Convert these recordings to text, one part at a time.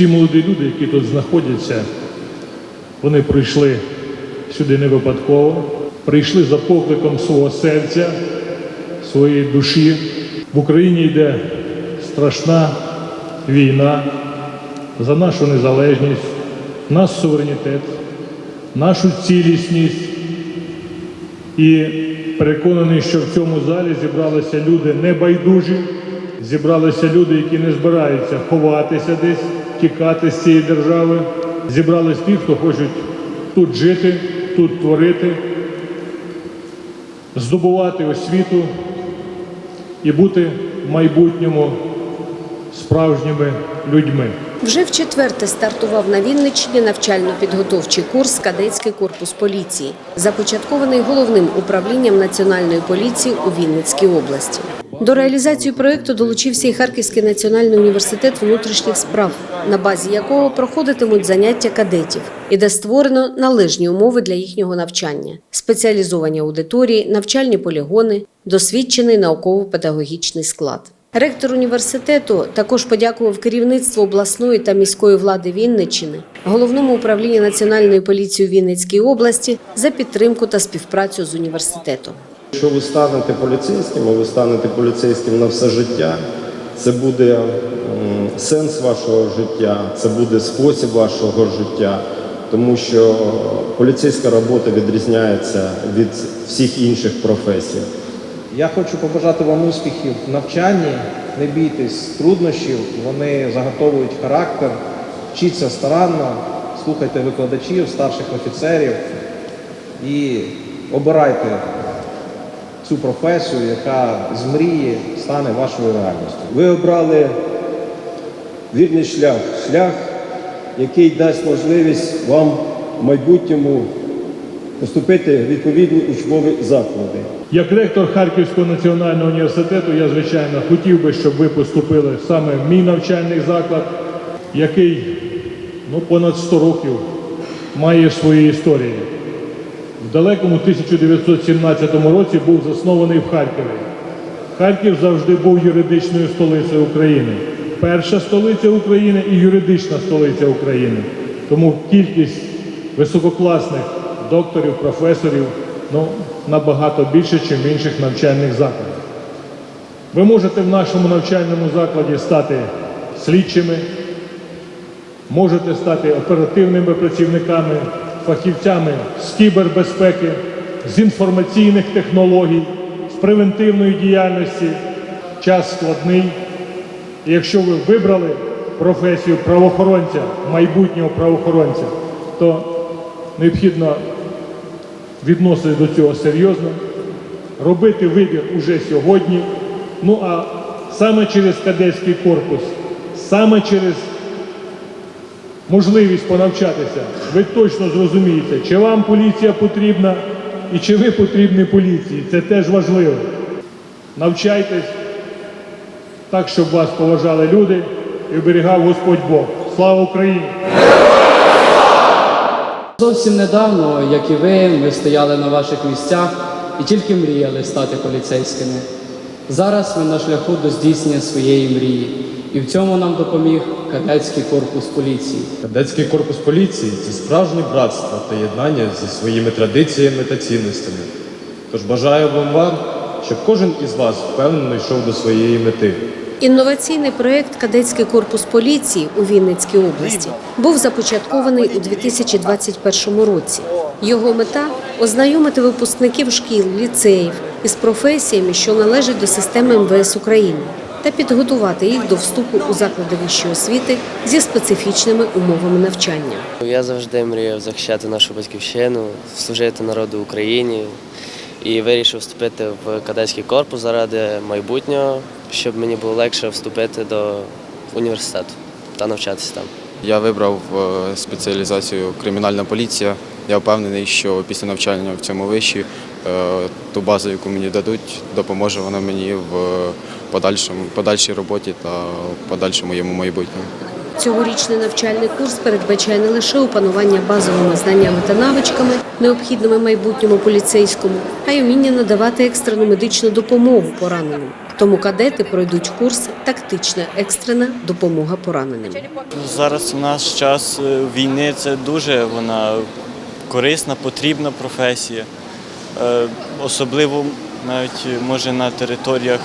Всі молоді люди, які тут знаходяться, вони прийшли сюди не випадково, прийшли за покликом свого серця, своєї душі. В Україні йде страшна війна за нашу незалежність, наш суверенітет, нашу цілісність. І переконаний, що в цьому залі зібралися люди небайдужі, зібралися люди, які не збираються ховатися десь, тікати з цієї держави. Зібрались ті, хто хочуть тут жити, тут творити, здобувати освіту і бути в майбутньому справжніми людьми. Вже в четверте стартував на Вінниччині навчально-підготовчий курс «Кадетський корпус поліції», започаткований головним управлінням Національної поліції у Вінницькій області. До реалізації проєкту долучився і Харківський національний університет внутрішніх справ, на базі якого проходитимуть заняття кадетів, і де створено належні умови для їхнього навчання, спеціалізовані аудиторії, навчальні полігони, досвідчений науково-педагогічний склад. Ректор університету також подякував керівництву обласної та міської влади Вінниччини, головному управлінню Національної поліції у Вінницькій області за підтримку та співпрацю з університетом. Якщо ви станете поліцейським, ви станете поліцейським на все життя, це буде сенс вашого життя, це буде спосіб вашого життя, тому що поліцейська робота відрізняється від всіх інших професій. Я хочу побажати вам успіхів в навчанні. Не бійтесь труднощів, вони заготовують характер, вчіться старанно, слухайте викладачів, старших офіцерів і обирайте цю професію, яка з мрії стане вашою реальністю. Ви обрали вірний шлях, шлях, який дасть можливість вам в майбутньому поступити в відповідні учбові заклади. Як ректор Харківського національного університету, я звичайно хотів би, щоб ви поступили саме в мій навчальний заклад, який ну, понад 100 років має свої історії. В далекому 1917 році був заснований в Харкові. Харків завжди був юридичною столицею України. Перша столиця України і юридична столиця України. Тому кількість висококласних докторів, професорів ну, набагато більше, ніж в інших навчальних закладах. Ви можете в нашому навчальному закладі стати слідчими, можете стати оперативними працівниками, фахівцями з кібербезпеки, з інформаційних технологій, з превентивної діяльності. Час складний. І якщо ви вибрали професію правоохоронця, майбутнього правоохоронця, то необхідно відноситися до цього серйозно, робити вибір уже сьогодні. Ну а саме через кадетський корпус, саме через можливість понавчатися, ви точно зрозумієте, чи вам поліція потрібна і чи ви потрібні поліції. Це теж важливо. Навчайтесь так, щоб вас поважали люди і оберігав Господь Бог. Слава Україні! Зовсім недавно, як і ви, ми стояли на ваших місцях і тільки мріяли стати поліцейськими. Зараз ми на шляху до здійснення своєї мрії, і в цьому нам допоміг кадетський корпус поліції. Кадетський корпус поліції це справжнє братство та єднання зі своїми традиціями та цінностями. Тож бажаю вам вам, щоб кожен із вас впевнено йшов до своєї мети. Інноваційний проєкт «Кадетський корпус поліції» у Вінницькій області був започаткований у 2021 році. Його мета – ознайомити випускників шкіл, ліцеїв із професіями, що належать до системи МВС України, та підготувати їх до вступу у заклади вищої освіти зі специфічними умовами навчання. Я завжди мріяв захищати нашу батьківщину, служити народу Україні і вирішив вступити в кадетський корпус заради майбутнього, щоб мені було легше вступити до університету та навчатися там. Я вибрав е, спеціалізацію кримінальна поліція. Я впевнений, що після навчання в цьому виші ту базу, яку мені дадуть, допоможе вона мені в подальшому подальшій роботі та в подальшому моєму майбутньому. Цьогорічний навчальний курс передбачає не лише опанування базовими знаннями та навичками, необхідними майбутньому поліцейському, а й уміння надавати екстрену медичну допомогу пораненим. Тому кадети пройдуть курс тактична екстрена допомога пораненим. Зараз у наш час е, війни це дуже вона корисна, потрібна професія. Е, Особливо навіть е, може на територіях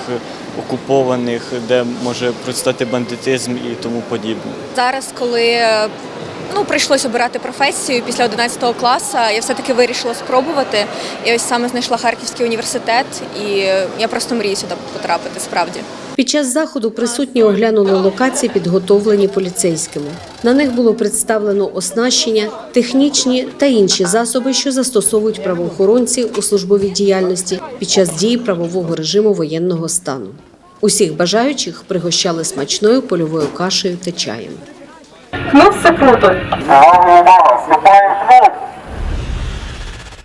окупованих, де може процвітати бандитизм і тому подібне. Зараз, коли е, ну, прийшлось обирати професію після 11 класу, я все-таки вирішила спробувати. І ось саме знайшла Харківський університет, і я просто мрію сюди потрапити справді. Під час заходу присутні оглянули локації, підготовлені поліцейськими. На них було представлено оснащення, технічні та інші засоби, що застосовують правоохоронці у службовій діяльності під час дії правового режиму воєнного стану. Усіх бажаючих пригощали смачною польовою кашею та чаєм. Ну, все